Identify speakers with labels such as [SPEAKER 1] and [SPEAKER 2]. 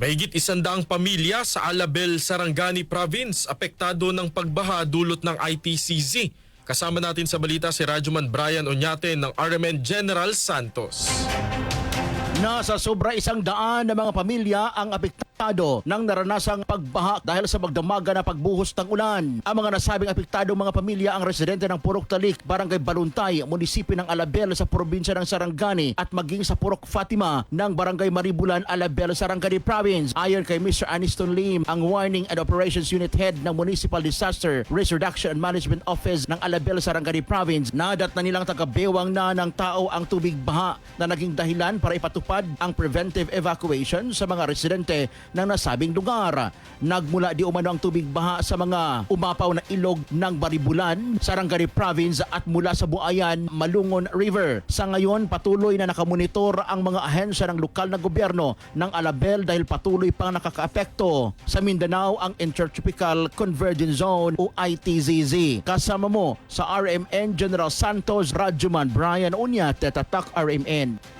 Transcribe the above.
[SPEAKER 1] Mahigit isandaang pamilya sa Alabel, Sarangani Province apektado ng pagbaha dulot ng ITCZ. Kasama natin sa balita si Rajuman Brian Oñate ng RMN General Santos.
[SPEAKER 2] Nasa sobra isang daan na mga pamilya ang apektado ng naranasang pagbaha dahil sa magdamaga na pagbuhos ng ulan. Ang mga nasabing apektado mga pamilya ang residente ng Purok Talik, Barangay Baluntay, munisipyo ng Alabel sa probinsya ng Sarangani at maging sa Purok Fatima ng Barangay Maribulan, Alabel, Sarangani Province. Ayon kay Mr. Aniston Lim, ang Warning and Operations Unit Head ng Municipal Disaster Risk Reduction and Management Office ng Alabel, Sarangani Province, nadat na nilang tagabewang na ng tao ang tubig baha na naging dahilan para ipatupad ang preventive evacuation sa mga residente ng nasabing lugar. Nagmula di umano ang tubig baha sa mga umapaw na ilog ng Baribulan, Sarangani Province at mula sa Buayan, Malungon River. Sa ngayon, patuloy na nakamonitor ang mga ahensya ng lokal na gobyerno ng Alabel dahil patuloy pang nakakaapekto. Sa Mindanao, ang Intertropical Convergence Zone o ITZZ. Kasama mo sa RMN General Santos, Radyoman Brian Unya, Tetatak RMN.